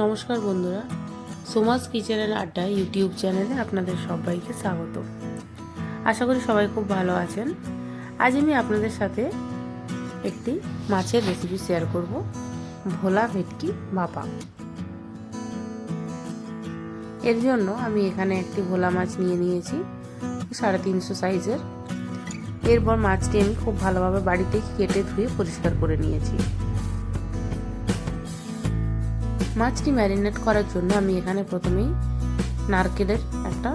নমস্কার বন্ধুরা, সোমাস কিচেনের আড্ডা ইউটিউব চ্যানেলে আপনাদের সবাইকে স্বাগত। আশা করি সবাই খুব ভালো আছেন। আজ আমি আপনাদের সাথে একটি মাছের রেসিপি শেয়ার করব, ভোলা ভেটকি ভাপা এর জন্য আমি এখানে একটি ভোলা মাছ নিয়ে নিয়েছি, সাড়ে তিনশো সাইজের। এরপর মাছটি আমি খুব ভালোভাবে বাড়িতে কেটে ধুয়ে পরিষ্কার করে নিয়েছি। মাছটি ম্যারিনেট করার জন্য আমি এখানে প্রথমেই নারকেলের একটা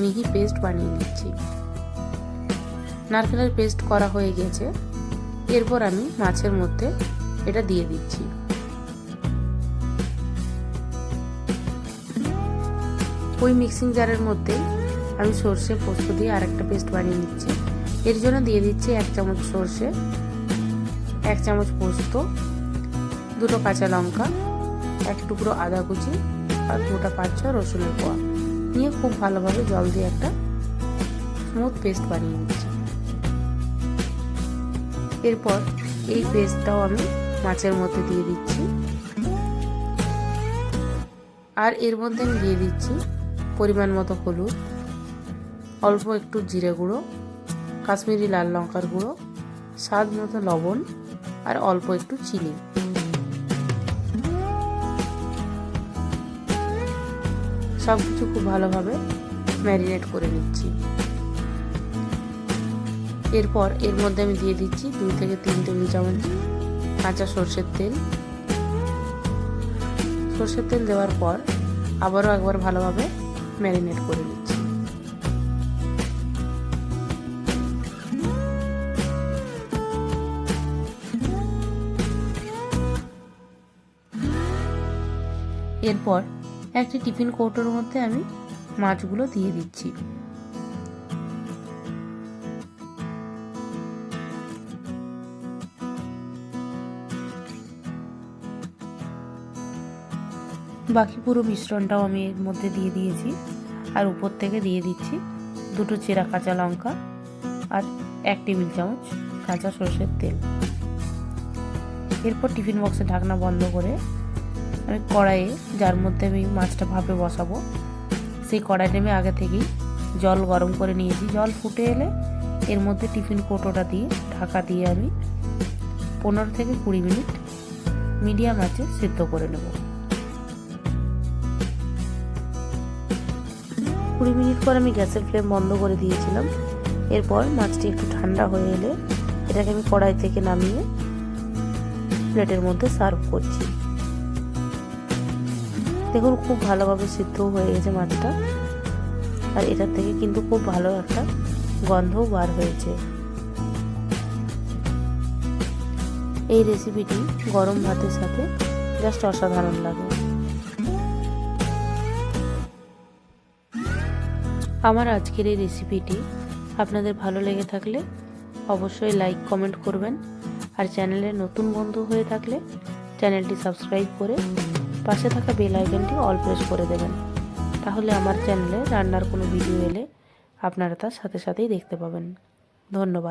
মিহি পেস্ট বানিয়ে নিচ্ছি। নারকেলের পেস্ট করা হয়ে গেছে। এরপর আমি মাছের মধ্যে এটা দিয়ে দিচ্ছি। ওই মিক্সিং জারের মধ্যে আমি সর্ষে পোস্ত দিয়ে আরেকটা পেস্ট বানিয়ে নিচ্ছি। এর জন্য দিয়ে দিচ্ছি এক চামচ সর্ষে, এক চামচ পোস্ত, দুটো কাঁচা লঙ্কা এক টুকরো আদা কুচি আর গোটা পাঁচ ছ রসুনের কোয়া। নিয়ে খুব ভালোভাবে জল দিয়ে একটা স্মুথ পেস্ট বানিয়ে নিচ্ছি। এরপর এই পেস্টটাও আমি মাছের মধ্যে দিয়ে দিচ্ছি। আর এর মধ্যে আমি দিয়ে দিচ্ছি পরিমাণ মতো হলুদ, অল্প একটু জিরে গুঁড়ো, কাশ্মীরি লাল লঙ্কার গুঁড়ো, স্বাদ মতো লবণ আর অল্প একটু চিনি। সব কিছু খুব ভালোভাবে ম্যারিনেট করে নিচ্ছি। এরপর এর মধ্যে আমি দিয়ে দিচ্ছি দুই থেকে তিন টেবিল চামচ কাঁচা সর্ষের তেল। সর্ষের তেল দেওয়ার পর আবারও একবার ভালোভাবে ম্যারিনেট করে নিচ্ছি। এরপর একটি টিফিন কৌটোর মধ্যে আমি মাছগুলো দিয়ে দিচ্ছি। বাকি পুরো মিশ্রণটাও আমি এর মধ্যে দিয়ে দিয়েছি। আর উপর থেকে দিয়ে দিচ্ছি দুটো চেরা কাঁচা লঙ্কা আর এক টেবিল চামচ কাঁচা সর্ষের তেল। এরপর টিফিন বক্সে ঢাকনা বন্ধ করে কড়াইয়ে, যার মধ্যে আমি মাছটা ভাপে বসাবো। সেই কড়াইটা আমি আগে থেকেই জল গরম করে নিয়েছি। জল ফুটে এলে এর মধ্যে টিফিন কৌটোটা দিয়ে, ঢাকা দিয়ে আমি পনেরো থেকে কুড়ি মিনিট মিডিয়াম আঁচে সিদ্ধ করে নেব। কুড়ি মিনিট পর আমি গ্যাসের ফ্লেম বন্ধ করে দিয়েছিলাম। এরপর মাছটি একটু ঠান্ডা হয়ে এলে এটাকে আমি কড়াই থেকে নামিয়ে প্লেটের মধ্যে সার্ভ করছি। দেখুন, খুব ভালোভাবে সিদ্ধ হয়ে গেছে মাছটা আর এটার থেকে কিন্তু খুব ভালো একটা গন্ধও বার হয়েছে। এই রেসিপিটি গরম ভাতের সাথে জাস্ট অসাধারণ লাগে। আমার আজকের এই রেসিপিটি আপনাদের ভালো লেগে থাকলে অবশ্যই লাইক কমেন্ট করবেন। আর চ্যানেলে নতুন বন্ধু হয়ে থাকলে চ্যানেলটি সাবস্ক্রাইব করে পাশে থাকা বেল আইকনটি অল প্রেস করে দেবেন। তাহলে আমার চ্যানেলে রান্নার কোনো ভিডিও এলে আপনারা তার সাথে সাথেই দেখতে পাবেন। ধন্যবাদ।